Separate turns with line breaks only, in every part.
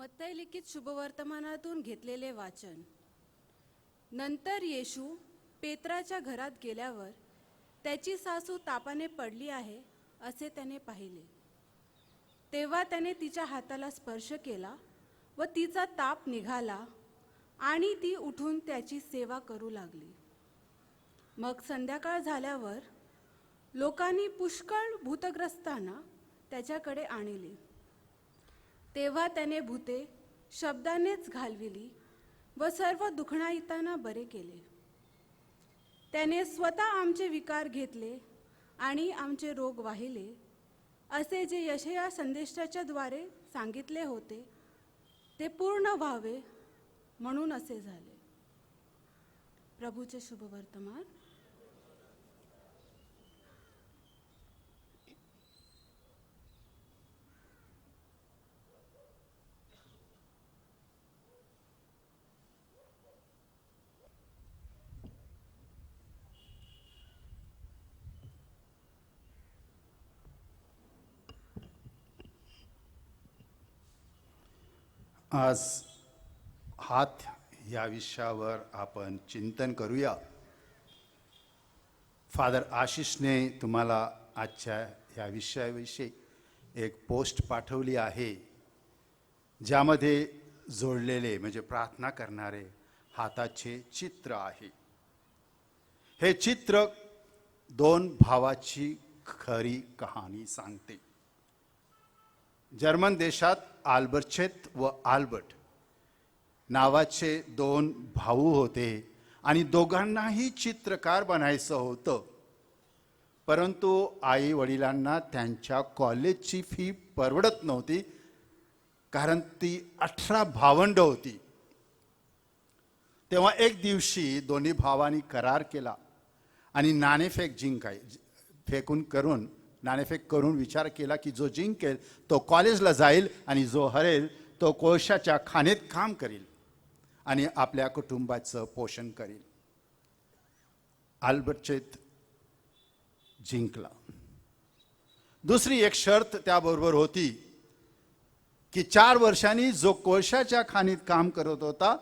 मत्तय लिखित शुभवर्तमानातून घेतलेले वाचन. नंतर येशू पेत्राच्या घरात गेल्यावर त्याची सासू तापाने पडली आहे असे त्याने पाहिले. तेव्हा त्याने तिच्या हाताला स्पर्श केला व तिचा ताप निघाला आणि ती उठून त्याची सेवा करू लागली. मग संध्याकाळ झाल्यावर लोकांनी पुष्कळ भूतग्रस्तांना त्याच्याकडे आणले. तेव्हा त्याने भूते शब्दानेच घालविली व सर्व दुखणाईतांना बरे केले. त्याने स्वतः आमचे विकार घेतले आणि आमचे रोग वाहिले असे जे यशया संदेशाच्या द्वारे सांगितले होते ते पूर्ण व्हावे म्हणून असे झाले. प्रभूचे शुभवर्तमान
आज हात या विषयावर आपण चिंतन करूया. फादर आशिषने तुम्हाला आजच्या या विषयाविषयी एक पोस्ट पाठवली आहे ज्यामध्ये जोडलेले म्हणजे प्रार्थना करणारे हाताचे चित्र आहे. हे चित्र दोन भावाची खरी कहाणी सांगते. जर्मन देशात आल्बर्चेत व आल्बर्ट नावाचे दोन भाऊ होते आणि दोघांनाही चित्रकार बनायचं होतं. परंतु आई वडिलांना त्यांच्या कॉलेजची फी परवडत नव्हती कारण ती अठरा भावंड होती. तेव्हा एक दिवशी दोन्ही भावांनी करार केला आणि नाणेफेक जिंकाय फेकून करून नाणेफेक करून विचार केला की जो जिंकेल तो कॉलेजला जाईल आणि जो हरेल तो कोळशाच्या खाणीत काम करील आणि आपल्या कुटुंबाचं पोषण करील. आल्बर्टचेत जिंकला. दुसरी एक शर्त त्याबरोबर होती की चार वर्षांनी जो कोळशाच्या खाणीत काम करत होता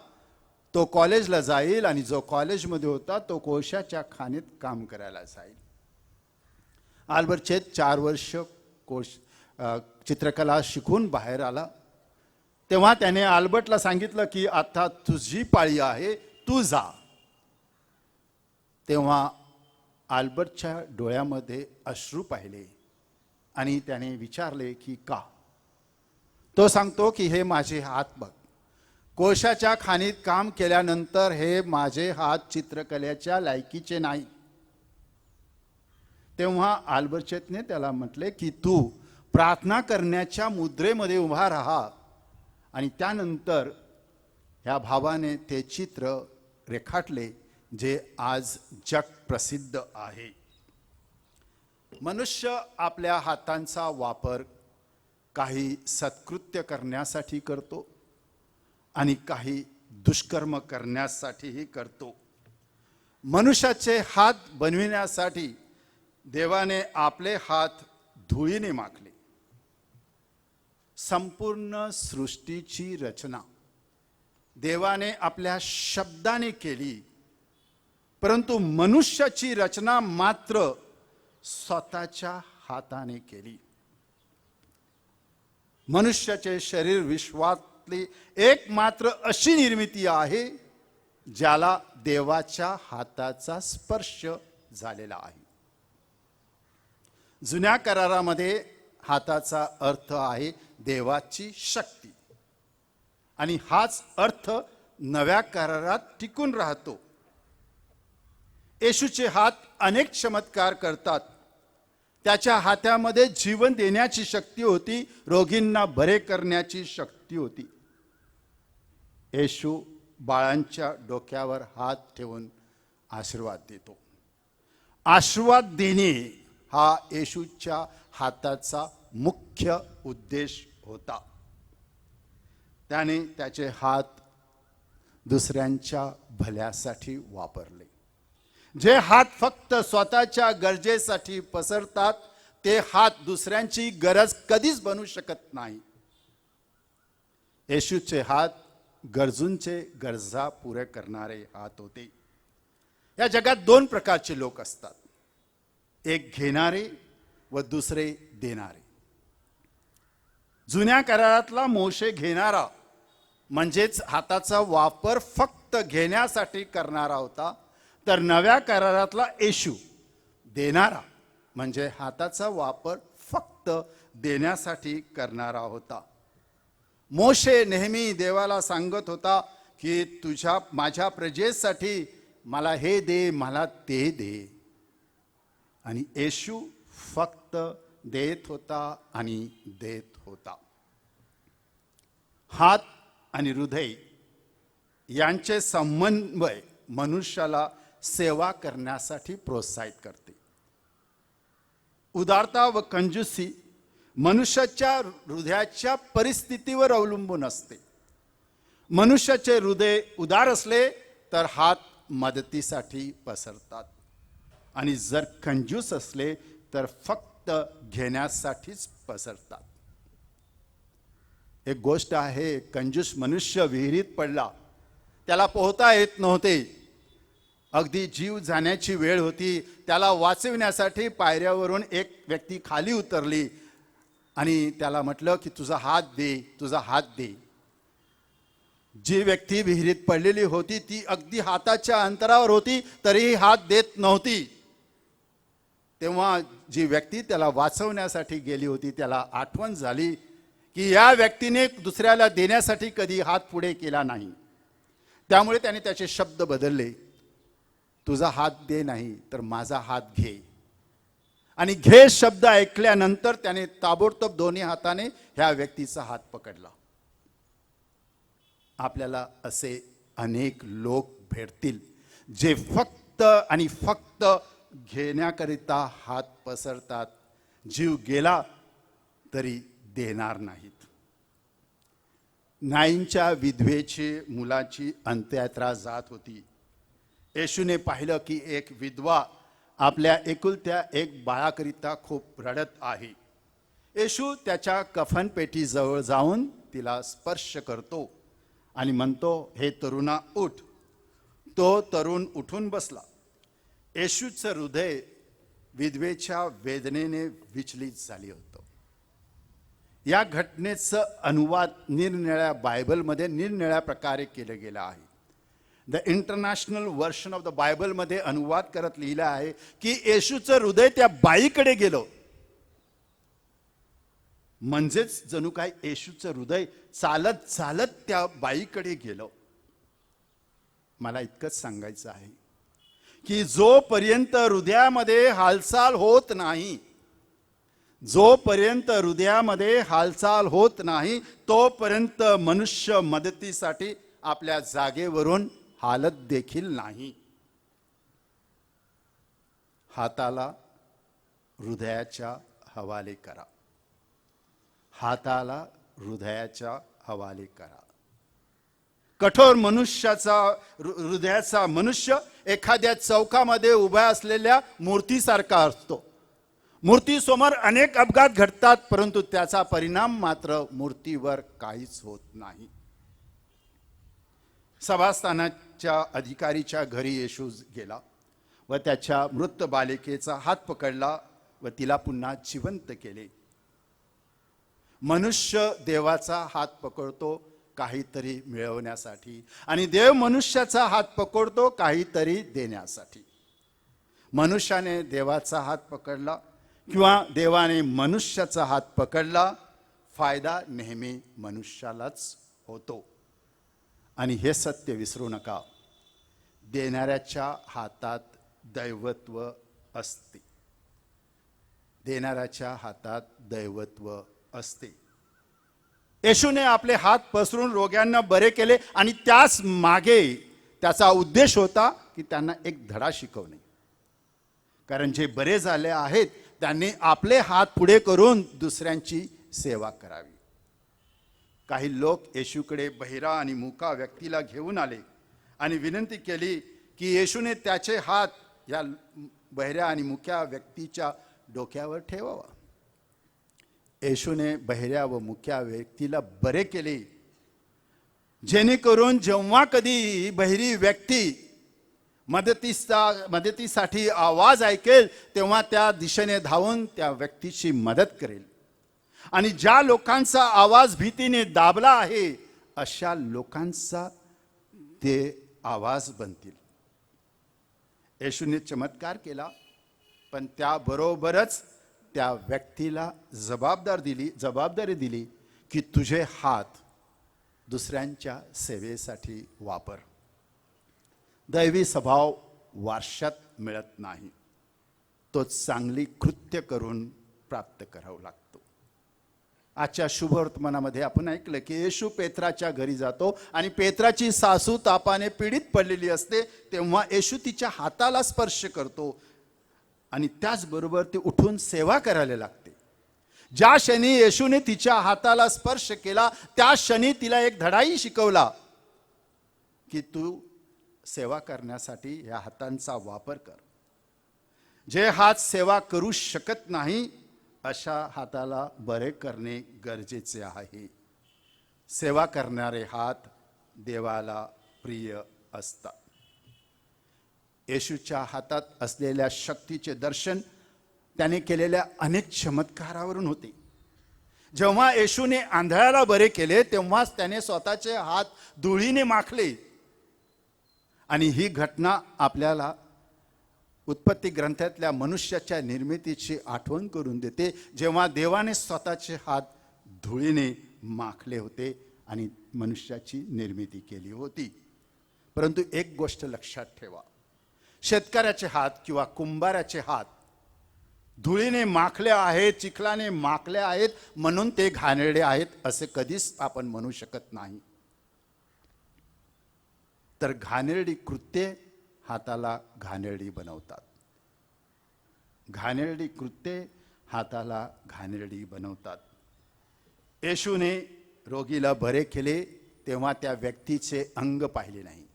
तो कॉलेजला जाईल आणि जो कॉलेजमध्ये होता तो कोळशाच्या खाणीत काम करायला जाईल. आल्बर्टचेत चार वर्ष कोश चित्रकला शिकून बाहेर आला. तेव्हा त्याने आल्बर्टला सांगितलं की आता तुझी पाळी आहे तू जा. तेव्हा आल्बर्टच्या डोळ्यामध्ये अश्रू पाहिले आणि त्याने विचारले की का? तो सांगतो की हे माझे हात बघ. कोशाच्या खाणीत काम केल्यानंतर हे माझे हात चित्रकलेच्या लायकीचे नाही. तेव्हा आल्बर्चेतने त्याला म्हटले की तू प्रार्थना करण्याच्या मुद्रेमध्ये उभा राहा. आणि त्यानंतर ह्या भावाने ते चित्र रेखाटले जे आज जग प्रसिद्ध आहे. मनुष्य आपल्या हातांचा वापर काही सत्कृत्य करण्यासाठी करतो आणि काही दुष्कर्म करण्यासाठीही करतो. मनुष्याचे हात बनविण्यासाठी देवाने आपले हात धुळीने माखले. संपूर्ण सृष्टीची रचना. देवाने आपल्या शब्दाने केली. परंतु मनुष्याची रचना मात्र स्वतःच्या हाताने केली. मनुष्याचे शरीर विश्वातली एकमात्र अशी निर्मिती आहे ज्याला देवाच्या हाताचा स्पर्श झालेला आहे. जुन्या करारामध्ये हाताचा अर्थ आहे देवाची शक्ती. आणि हाच अर्थ नव्या करारात टिकून राहतो. येशूचे हात अनेक चमत्कार करतात. त्याच्या हातामध्ये जीवन देण्याची शक्ती होती रोगींना बरे करण्याची शक्ती होती. येशू बाळांच्या डोक्यावर हात ठेवून आशीर्वाद देतो. आशीर्वाद देणे हा येशूच्या हाताचा मुख्य उद्देश होता. त्याने त्याचे हात दुसऱ्यांच्या भल्यासाठी वापरले. जे हात फक्त स्वतःच्या गरजेसाठी पसरतात ते हात दुसऱ्यांची गरज कधीच बनू शकत नाही. येशूचे हात गरजूंचे गरजा पुरे करणारे हात होते. या जगात दोन प्रकारचे लोक असतात. एक घेणारे व दुसरे देणारे. जुन्या करारातला मोशे घेणारा म्हणजेच हाताचा वापर फक्त घेण्यासाठी करणारा होता तर नव्या करारातला येशू देणारा म्हणजे हाताचा वापर फक्त देण्यासाठी करणारा होता. मोशे नेहमी देवाला सांगत होता की तुझ्या माझ्या प्रजेसाठी मला हे दे मला ते दे. आणि येशू फक्त देत होता आणि देत होता. हात आणि हृदय यांचे समन्वय मनुष्याला सेवा करण्यासाठी प्रोत्साहित करते. उदारता व कंजुसी मनुष्याच्या हृदयाच्या परिस्थितीवर अवलंबून असते. मनुष्याचे हृदय उदार असले तर हात मदतीसाठी पसरतात. आणि जर कंजूस असले तर फक्त घेण्यासाठीच पसरतात. एक गोष्ट आहे कंजूस मनुष्य विहिरीत पडला त्याला पोहता येत नव्हते. अगदी जीव जाण्याची वेळ होती त्याला वाचविण्यासाठी पायऱ्यावरून एक व्यक्ती खाली उतरली आणि त्याला म्हटलं की तुझा हात दे तुझा हात दे. जी व्यक्ती विहिरीत पडलेली होती ती अगदी हाताच्या अंतरावर होती तरीही हात देत नव्हती. तेव्हा जी व्यक्ती त्याला वाचवण्यासाठी गेली होती त्याला आठवण झाली की या व्यक्तीने दुसऱ्याला देण्यासाठी कधी हात पुढे केला नाही. त्यामुळे त्याने त्याचे शब्द बदलले. तुझा हात दे नाही तर माझा हात घे. आणि घे शब्द ऐकल्यानंतर त्याने ताबडतोब दोन्ही हाताने ह्या व्यक्तीचा हात पकडला. आपल्याला असे अनेक लोक भेटतील जे फक्त आणि फक्त घेण्याकरिता हात पसरतात. जीव गेला तरी देणार नाहीत. नाईंच्या विधवेची मुलाची अंत्ययात्रा जात होती. येशूने पाहिलं की एक विधवा आपल्या एकुलत्या एक बाळाकरिता खूप रडत आहे. येशू त्याच्या कफनपेटीजवळ जाऊन तिला स्पर्श करतो आणि म्हणतो हे तरुणा उठ. तो तरुण उठून बसला. येशूचं हृदय विधवेच्या वेदनेने विचलित झाले होतं. या घटनेचं अनुवाद निरनिळ्या बायबलमध्ये निरनिळ्या प्रकारे केलं गेलं आहे. The international version of the बायबलमध्ये अनुवाद करत लिहिलं आहे की येशूचं हृदय त्या बाईकडे गेलं. म्हणजेच जणू काय येशूचं हृदय चालत चालत त्या बाईकडे गेलं. मला इतकंच सांगायचं आहे. की जोपर्यंत हृदयामध्ये हालचाल होत नाही जोपर्यंत हृदयामध्ये हालचाल होत नाही तोपर्यंत मनुष्य मदतीसाठी आपल्या जागेवरून हालत देखील नाही. हाताला हृदयाच्या हवाले करा. हाताला हृदयाच्या हवाले करा. कठोर मनुष्याचा हृदयाचा मनुष्य एखाद्या चौकामध्ये उभ्या असलेल्या मूर्तीसारखा असतो. मूर्तीसमोर अनेक अपघात घडतात परंतु त्याचा परिणाम मात्र मूर्तीवर काहीच होत नाही. सभास्थानाच्या अधिकारीच्या घरी येशू गेला व त्याच्या मृत बालिकेचा हात पकडला व तिला पुन्हा जिवंत केले. मनुष्य देवाचा हात पकडतो काहीतरी मिळवण्यासाठी. आणि देव मनुष्याचा हात पकडतो काहीतरी देण्यासाठी. मनुष्याने देवाचा हात पकडला किंवा देवाने मनुष्याचा हात पकडला फायदा नेहमी मनुष्यालाच होतो. आणि हे सत्य विसरू नका. देणाऱ्याच्या हातात दैवत्व असते. देणाऱ्याच्या हातात दैवत्व असते. येशूने आपले हात पसरून रोग्यांना बरे केले आणि त्याच मागे त्याचा उद्देश होता की त्यांना एक धडा शिकवणे. कारण जे बरे झाले आहेत त्यांनी आपले हात पुढे करून दुसऱ्यांची सेवा करावी. काही लोक येशूकडे बहिरा आणि मुका व्यक्तीला घेऊन आले आणि विनंती केली की येशूने त्याचे हात या बहिऱ्या आणि मुक्या व्यक्तीच्या डोक्यावर ठेवावा. येशूने बहिऱ्या व मुक्या व्यक्तीला बरे केले. जेणेकरून जेव्हा कधी बहिरी व्यक्ती मदतीचा मदतीसाठी आवाज ऐकेल तेव्हा त्या दिशेने धावून त्या व्यक्तीची मदत करेल. आणि ज्या लोकांचा आवाज भीतीने दाबला आहे अशा लोकांचा ते आवाज बनतील. येशूने चमत्कार केला पण त्याबरोबरच त्या व्यक्तीला जबाबदार दिली जबाबदारी दिली की तुझे हात दुसऱ्यांच्या सेवेसाठी वापर. दैवी स्वभाव वारशात मिळत नाही. तो चांगली कृत्य करून प्राप्त करावा लागतो. आजच्या शुभवर्तमानामध्ये आपण ऐकलं की येशू पेत्राच्या घरी जातो आणि पेत्राची सासू तापाने पीडित पडलेली असते तेव्हा येशू तिच्या हाताला स्पर्श करतो आणि त्याचबरोबर ती उठून सेवा करायला लागते. ज्या क्षणी येशूने तिच्या हाताला स्पर्श केला त्या क्षणी तिला एक धडाही शिकवला की तू सेवा करण्यासाठी या हातांचा वापर कर. जे हात सेवा करू शकत नाही अशा हाताला बरे करणे गरजेचे आहे. सेवा करणारे हात देवाला प्रिय असतात. येशूच्या हातात असलेल्या शक्तीचे दर्शन त्याने केलेल्या अनेक चमत्कारावरून होते. जेव्हा येशूने आंधळ्याला बरे केले तेव्हाच त्याने स्वतःचे हात धुळीने माखले. आणि ही घटना आपल्याला उत्पत्ती ग्रंथातल्या मनुष्याच्या निर्मितीची आठवण करून देते. जेव्हा देवाने स्वतःचे हात धुळीने माखले होते आणि मनुष्याची निर्मिती केली होती. परंतु एक गोष्ट लक्षात ठेवा. शेतकऱ्याचे हात किंवा कुंभाराचे हात. धुळीने माखले आहेत चिखलाने माखले आहेत म्हणून ते घाणेरडे आहेत असे कधीच आपण म्हणू शकत नाही. तर घाणेरडी कृत्ये हाताला घाणेरडी बनवतात. घाणेरडी कृत्ये हाताला घाणेरडी बनवतात. येशूने रोगीला बरे केले तेव्हा त्या व्यक्तीचे अंग पाहिले नाही.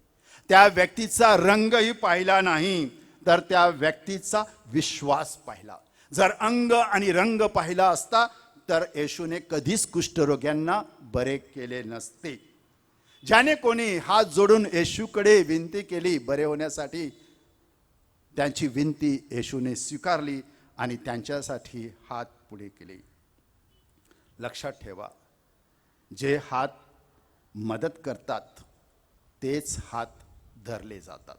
त्या व्यक्तीचा रंगही पाहिला नाही तर त्या व्यक्तीचा विश्वास पाहिला. जर अंग आणि रंग पाहिला असता तर येशूने कधीच कुष्ठरोग्यांना बरे केले नसते. ज्याने कोणी हात जोडून येशूकडे विनंती केली बरे होण्यासाठी त्यांची विनंती येशूने स्वीकारली आणि त्यांच्यासाठी हात पुढे केले. लक्षात ठेवा जे हात मदत करतात तेच हात धरले जातात.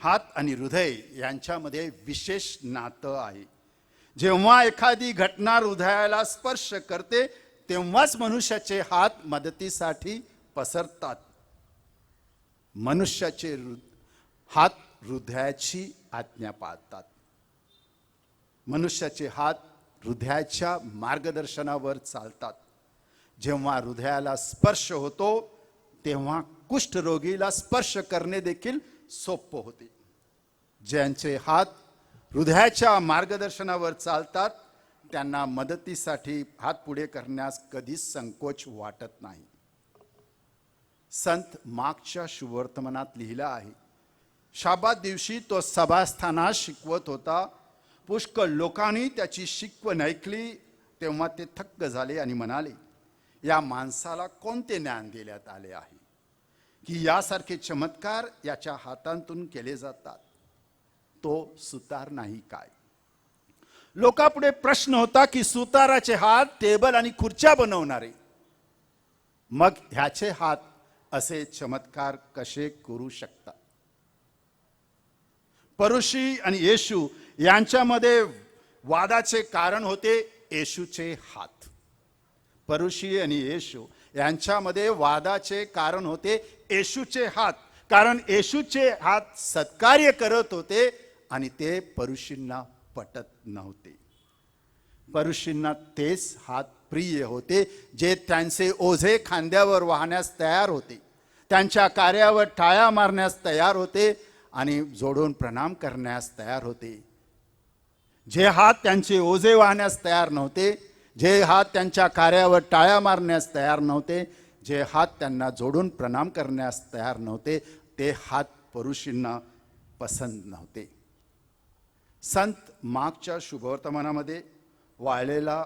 हात आणि हृदय यांच्यामध्ये विशेष नातं आहे. जेव्हा एखादी घटना हृदयाला स्पर्श करते तेव्हाच मनुष्याचे हात मदतीसाठी पसरतात. मनुष्याचे हात हृदयाची आज्ञा पाळतात. मनुष्याचे हात हृदयाच्या मार्गदर्शनावर चालतात. जेव्हा हृदयाला स्पर्श होतो तेव्हा कुष्ठरोगीला स्पर्श करणे देखील सोपं होते. ज्यांचे हात हृदयाच्या मार्गदर्शनावर चालतात त्यांना मदतीसाठी हात पुढे करण्यास कधीच संकोच वाटत नाही. संत मागच्या शुभवर्तमानात लिहिलं आहे शाबात दिवशी तो सभास्थानात शिकवत होता. पुष्कळ लोकांनी त्याची शिकवण ऐकली तेव्हा ते थक्क झाले आणि म्हणाले या माणसाला कोणते ज्ञान देण्यात आले आहे? की यासारखे चमत्कार याच्या हातांतून केले जातात. तो सुतार नाही काय? लोकापुढे प्रश्न होता की सुताराचे हात टेबल आणि खुर्च्या बनवणारे. मग ह्याचे हात असे चमत्कार कसे करू शकतात? परुषी आणि येशू यांच्यामध्ये वादाचे कारण होते येशूचे हात. परुषी आणि येशू यांच्यामध्ये वादाचे कारण होते येशूचे हात. कारण येशूचे हात सत्कार्य करत होते आणि ते परुषींना पटत नव्हते. परुषींना तेच हात प्रिय होते जे त्यांचे ओझे खांद्यावर वाहण्यास तयार होते. त्यांच्या कार्यावर टाळ्या मारण्यास तयार होते आणि जोडून प्रणाम करण्यास तयार होते. जे हात त्यांचे ओझे वाहण्यास तयार नव्हते जे हात त्यांच्या कार्यावर टाळ्या मारण्यास तयार नव्हते जे हात त्यांना जोडून प्रणाम करण्यास तयार नव्हते ते हात परुषींना पसंत नव्हते. संत मागच्या शुभवर्तमानामध्ये वाळलेला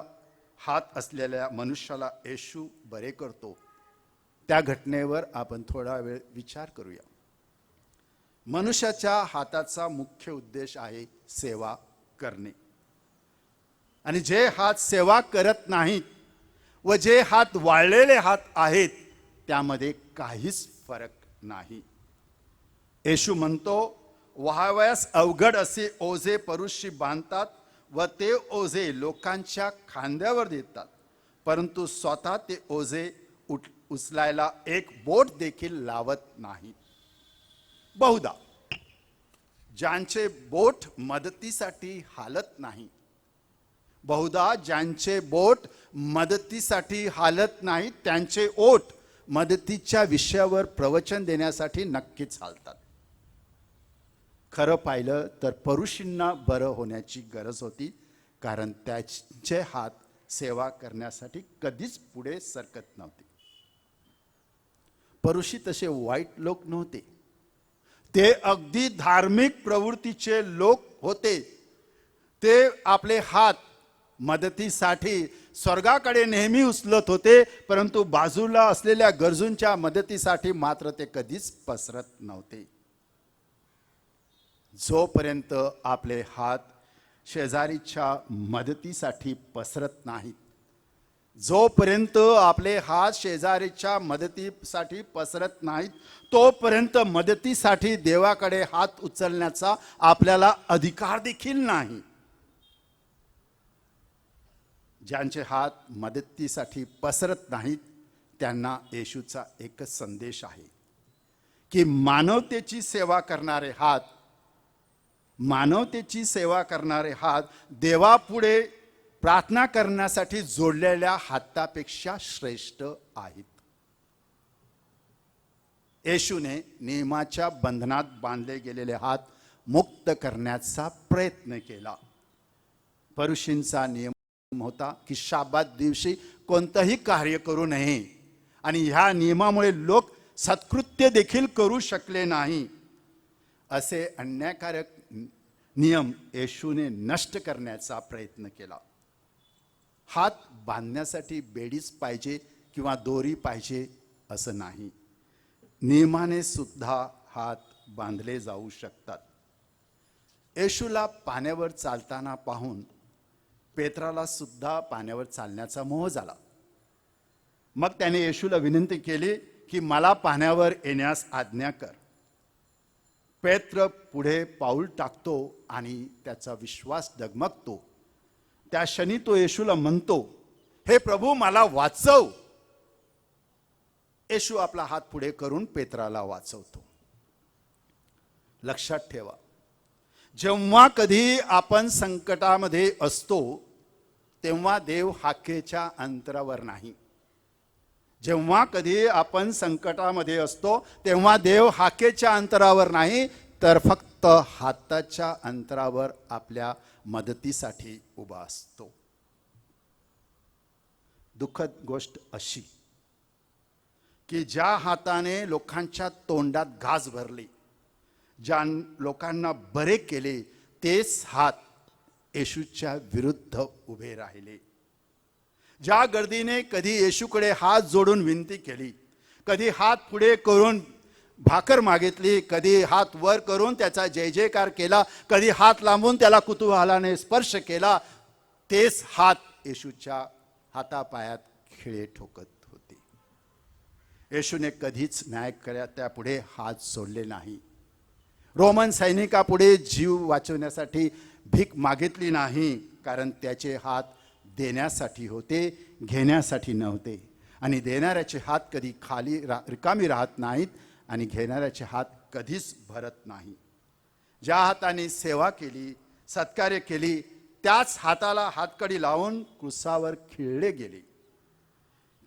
हात असलेल्या मनुष्याला येशू बरे करतो. त्या घटनेवर आपण थोडा वेळ विचार करूया. मनुष्याच्या हाताचा मुख्य उद्देश आहे सेवा करणे. आणि जे हात सेवा करत नाहीत व जे हात वाळलेले हात आहेत त्यामध्ये काहीच फरक नाही. येशू म्हणतो व्हावयास अवघड असे ओझे परुषी बांधतात व ते ओझे लोकांच्या खांद्यावर देतात. परंतु स्वतः ते ओझे उठ उचलायला एक बोट देखील लावत नाही. बहुधा ज्यांचे बोट मदतीसाठी हालत नाही बहुधा ज्यांचे बोट मदतीसाठी हालत नाही त्यांचे ओट मदतीच्या विषयावर प्रवचन देण्यासाठी नक्कीच हालतात. खरं पाहिलं तर परुषींना बरं होण्याची गरज होती कारण त्याचे हात सेवा करण्यासाठी कधीच पुढे सरकत नव्हते. परुषी तसे वाईट लोक नव्हते. ते अगदी धार्मिक प्रवृत्तीचे लोक होते. ते आपले हात मदतीसाठी स्वर्गाकडे नेहमी उचलत होते परंतु बाजूला असलेल्या गरजूंच्या मदतीसाठी मात्र ते कधीच पसरत नव्हते. जोपर्यंत आपले हात शेजारीच्या मदतीसाठी पसरत नाहीत जोपर्यंत आपले हात शेजारीच्या मदतीसाठी पसरत नाहीत तोपर्यंत मदतीसाठी देवाकडे हात उचलण्याचा आपल्याला अधिकार देखील नाही. ज्यांचे हात मदतीसाठी पसरत नाहीत त्यांना येशूचा एकच संदेश आहे की मानवतेची सेवा करणारे हात मानवतेची सेवा करणारे हात देवापुढे प्रार्थना करण्यासाठी जोडलेल्या हातापेक्षा श्रेष्ठ आहेत. येशूने नियमाच्या बंधनात बांधले गेलेले हात मुक्त करण्याचा प्रयत्न केला. परुषींचा नियम होता की शाबात दिवशी कोणतंही कार्य करू नये. आणि ह्या नियमामुळे लोक सत्कृत्य देखील करू शकले नाही. असे अन्यायकारक नियम येशूने नष्ट करण्याचा प्रयत्न केला. हात बांधण्यासाठी बेडीच पाहिजे किंवा दोरी पाहिजे असं नाही. नियमाने सुद्धा हात बांधले जाऊ शकतात. येशूला पाण्यावर चालताना पाहून पेत्राला सुद्धा पाण्यावर चालण्याचा मोह झाला. मग त्याने येशूला विनंती केली की मला पाण्यावर येण्यास आज्ञा कर. पेत्र पुढे पाऊल टाकतो आणि त्याचा विश्वास डगमगतो. त्या क्षणी तो येशूला म्हणतो हे प्रभू मला वाचव. येशू आपला हात पुढे करून पेत्राला वाचवतो. लक्षात ठेवा जेव्हा कधी आपण संकटामध्ये असतो तेव्हा देव हाकेच्या अंतरावर नाही. जेव्हा कधी आपण संकटामध्ये असतो तेव्हा देव हाकेच्या अंतरावर नाही तर फक्त हाताच्या अंतरावर आपल्या मदतीसाठी उभा असतो. दुःखद गोष्ट अशी की ज्या हाताने लोकांच्या तोंडात घास भरली ज्या लोकांना बरे केले तेच हात येशूच्या विरुद्ध उभे राहिले. ज्या गर्दीने कधी येशूकडे हात जोडून विनंती केली कधी हात पुढे करून भाकर मागितली कधी हात वर करून त्याचा जय जयकार केला कधी हात लांबून त्याला कुतूहलाने स्पर्श केला तेच हात येशूच्या हातापायात खिळे ठोकत होते. येशूने कधीच न्याय करा त्यापुढे हात सोडले नाही. रोमन सैनिकापुढे जीव वाचवण्यासाठी भीक मागितली नाही कारण त्याचे हात देण्यासाठी होते घेण्यासाठी नव्हते. आणि देणाऱ्याचे हात कधी खाली रा रिकामी राहत नाहीत आणि घेणाऱ्याचे हात कधीच भरत नाही. ज्या हाताने सेवा केली सत्कार्य केली त्याच हाताला हातकडी लावून क्रुसावर खिळले गेले.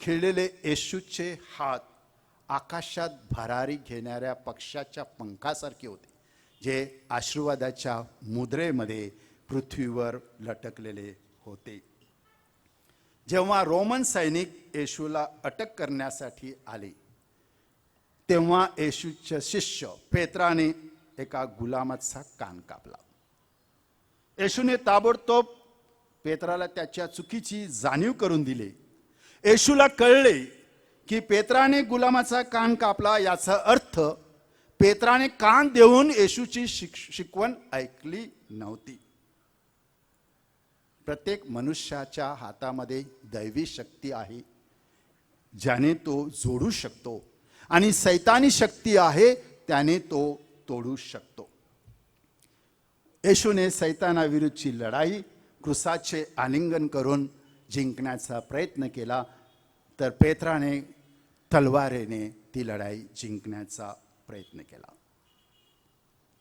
खिळलेले येशूचे हात आकाशात भरारी घेणाऱ्या पक्षाच्या पंखासारखे होते. जे आशीर्वादाच्या मुद्रेमध्ये पृथ्वीवर लटकलेले होते. जेव्हा रोमन सैनिक येशूला अटक करण्यासाठी आले तेव्हा येशूचे शिष्य पेत्राने एका गुलामाचा कान कापला. येशूने ताबडतोब पेत्राला त्याच्या चुकीची जाणीव करून दिली. येशूला कळले की पेत्राने गुलामाचा कान कापला याचा अर्थ पेत्राने कान देऊन येशूची शिक शिकवण ऐकली नव्हती. प्रत्येक मनुष्याच्या हातामध्ये दैवी शक्ती आहे ज्याने तो जोडू शकतो आणि सैतानी शक्ती आहे त्याने तो तोडू शकतो. येशूने सैतानाविरुद्धची लढाई क्रुसाचे आलिंगन करून जिंकण्याचा प्रयत्न केला तर पेत्राने तलवारेने ती लढाई जिंकण्याचा प्रयत्न केला.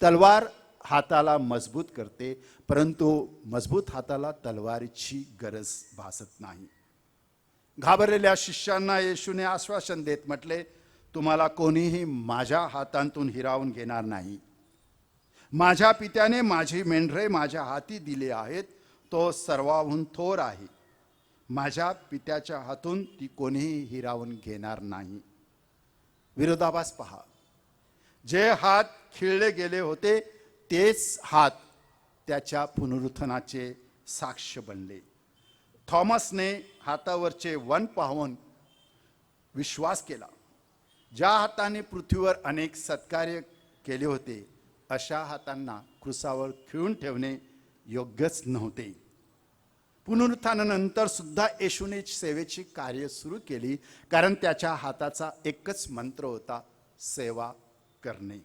तलवार हाताला मजबूत करते परंतु मजबूत हाताला तलवारीची गरज भासत नाही. घाबरलेल्या शिष्यांना येशूने आश्वासन देत म्हटले तुम्हाला कोणीही माझ्या हातांतून हिरावून घेणार नाही. माझ्या पित्याने माझी मेंढरे माझ्या हाती दिले आहेत तो सर्वाहून थोर आहे. माझ्या पित्याच्या हातून ती कोणीही हिरावून घेणार नाही. विरोधाभास पहा. जे हात खिळले गेले होते तेच हात त्याच्या पुनरुत्थानाचे साक्ष बनले. थॉमसने हातावरचे वन पाहून विश्वास केला. ज्या हाताने पृथ्वीवर अनेक सत्कार्य केले होते अशा हातांना क्रुसावर खिळून ठेवणे योग्यच नव्हते. पुनरुत्थानानंतर सुद्धा येशूने सेवेची कार्य सुरू केली कारण त्याच्या हाताचा एकच मंत्र होता सेवा करणे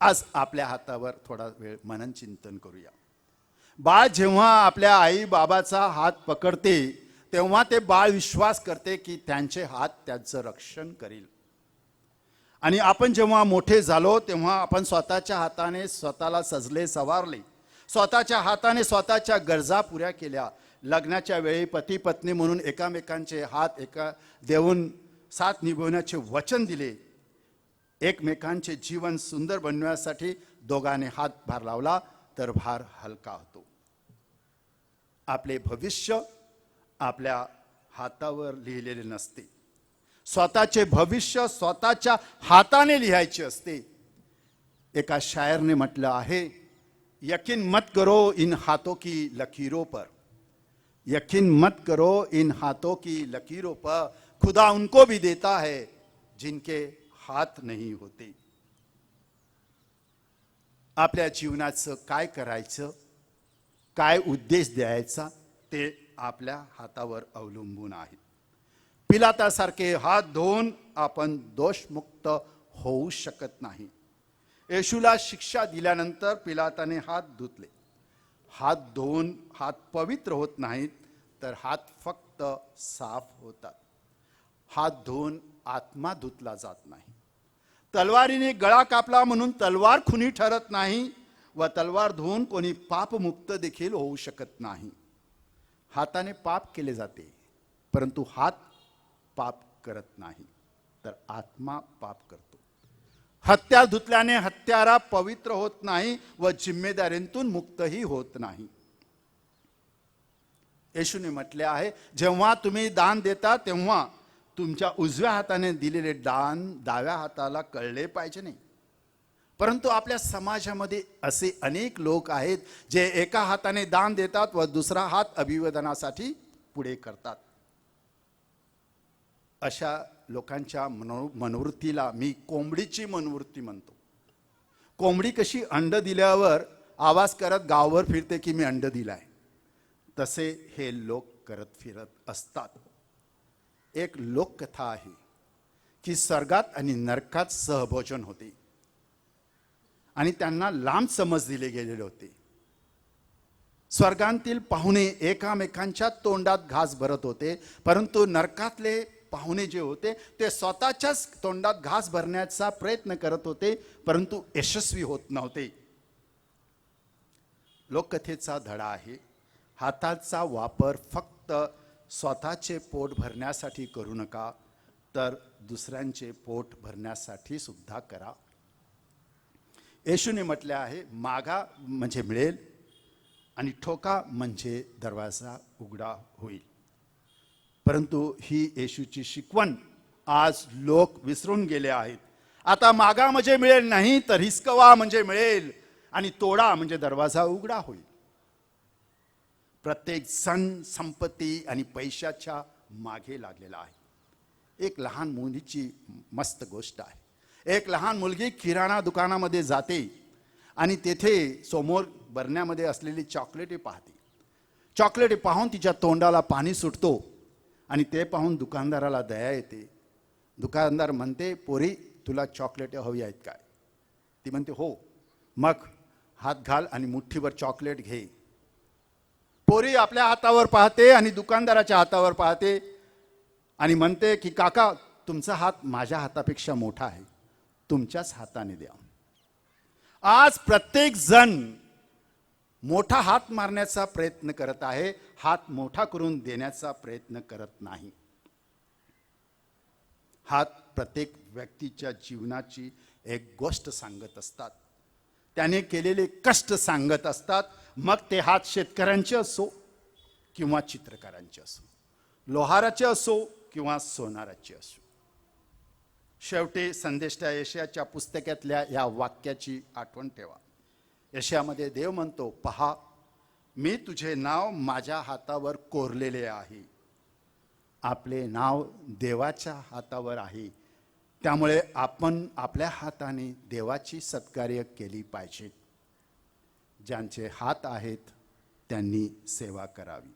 आज आपल्या हातावर थोडा वेळ मनन चिंतन करूया. बाळ जेव्हा आपल्या आई बाबाचा हात पकडते तेव्हा ते बाळ विश्वास करते की त्यांचे हात त्यांचं रक्षण करील. आणि आपण जेव्हा मोठे झालो तेव्हा आपण स्वतःच्या हाताने स्वतःला सजले सवारले. स्वतःच्या हाताने स्वतःच्या गरजा पुऱ्या केल्या. लग्नाच्या वेळी पती पत्नी म्हणून एकामेकांचे हात एका देऊन साथ निभवण्याचे वचन दिले. एकमेकांचे जीवन सुंदर बनवण्यासाठी दोघांनी हात भार लावला तर भार हलका होतो. आपले भविष्य आपल्या हातावर लिहिलेले नसते. स्वतःचे भविष्य स्वतःच्या हाताने लिहायचे असते. एका शायरने म्हटलं आहे यकीन मत करो इन हाथों की लकीरों पर. यकीन मत करो इन हाथों की लकीरों पर. खुदा उनको भी देता है जिनके हात नाही होते. आपल्या जीवनाचं काय करायचं काय उद्देश द्यायचा ते आपल्या हातावर अवलंबून आहे. पिलातासारखे हात धुवून आपण दोषमुक्त होऊ शकत नाही. येशूला शिक्षा दिल्यानंतर पिलाताने हात धुतले. हात धुवून हात पवित्र होत नाहीत तर हात फक्त साफ होतात. हात धुवून आत्मा धुतला जात नाही. तलवारीने गळा कापला म्हणून तलवार खुनी ठरत नाही व तलवार धुवून कोणी पापमुक्त देखील होऊ शकत नाही. हाताने पाप केले जाते परंतु हात पाप करत नाही तर आत्मा पाप करतो. हत्या धुतल्याने हत्यारा पवित्र होत नाही व जिम्मेदारीतून मुक्तही होत नाही. येशूने म्हटले आहे जेव्हा तुम्ही दान देता तेव्हा तुमच्या उजव्या हाताने दिलेले दान डाव्या हाताला कळले पाहिजे नाही. परंतु आपल्या समाजामध्ये असे अनेक लोक आहेत जे एका हाताने दान देतात व दुसरा हात अभिवादनासाठी पुढे करतात. अशा लोकांच्या मनो मनोवृत्तीला मी कोंबडीची मनोवृत्ती म्हणतो. कोंबडी कशी अंड दिल्यावर आवाज करत गावभर फिरते की मी अंड दिलाय. तसे हे लोक करत फिरत असतात. एक लोककथा आहे की स्वर्गात आणि नरकात सहभोजन होते. आणि त्यांना लांब समज दिले गेलेले होते. स्वर्गांतील पाहुणे एकामेकांच्या तोंडात घास भरत होते परंतु नरकातले पाहुणे जे होते ते स्वतःच्याच तोंडात घास भरण्याचा प्रयत्न करत होते परंतु यशस्वी होत नव्हते. लोककथेचा धडा आहे. हाताचा वापर फक्त स्वतःचे पोट भरण्यासाठी करू नका तर दुसऱ्यांचे पोट भरण्यासाठी सुद्धा करा. येशूने म्हटले आहे मागा म्हणजे मिळेल आणि ठोका म्हणजे दरवाजा उघडा होईल. परंतु ही येशूची शिकवण आज लोक विसरून गेले आहेत. आता मागा म्हणजे मिळेल नाही तर हिसकवा म्हणजे मिळेल आणि तोडा म्हणजे दरवाजा उघडा होईल. प्रत्येक सण संपत्ती आणि पैशाच्या मागे लागलेला आहे. एक लहान मुलीची मस्त गोष्ट आहे. एक लहान मुलगी किराणा दुकानामध्ये जाते आणि तेथे समोर बरण्यामध्ये असलेली चॉकलेटे पाहते. चॉकलेटे पाहून तिच्या तोंडाला पाणी सुटतो आणि ते पाहून दुकानदाराला दया येते. दुकानदार म्हणते पोरी तुला चॉकलेटे हवी आहेत काय? ती म्हणते हो. मग हात घाल आणि मुठ्ठीवर चॉकलेट घे. पोरी आपल्या हातावर पाहते आणि दुकानदाराच्या हातावर पाहते आणि म्हणते की काका तुमचा हात माझ्या हातापेक्षा मोठा आहे. तुमच्याच हाताने द्या. आज प्रत्येक जण मोठा हात मारण्याचा प्रयत्न करत आहे. हात मोठा करून देण्याचा प्रयत्न करत नाही. हात प्रत्येक व्यक्तीच्या जीवनाची एक गोष्ट सांगत असतात. त्याने केलेले कष्ट सांगत असतात. मग ते हात शेतकऱ्यांचे असो किंवा चित्रकारांचे असो लोहाराचे असो किंवा सोनाराचे असो. शेवटी संदेष्टा यशयाच्या पुस्तकातल्या या वाक्याची आठवण ठेवा. यशयामध्ये देव म्हणतो पहा मी तुझे नाव माझ्या हातावर कोरलेले आहे. आपले नाव देवाच्या हातावर आहे. त्यामुळे आपण आपल्या हाताने देवाची सत्कार्य केली पाहिजे. ज्यांचे हात आहेत त्यांनी सेवा करावी.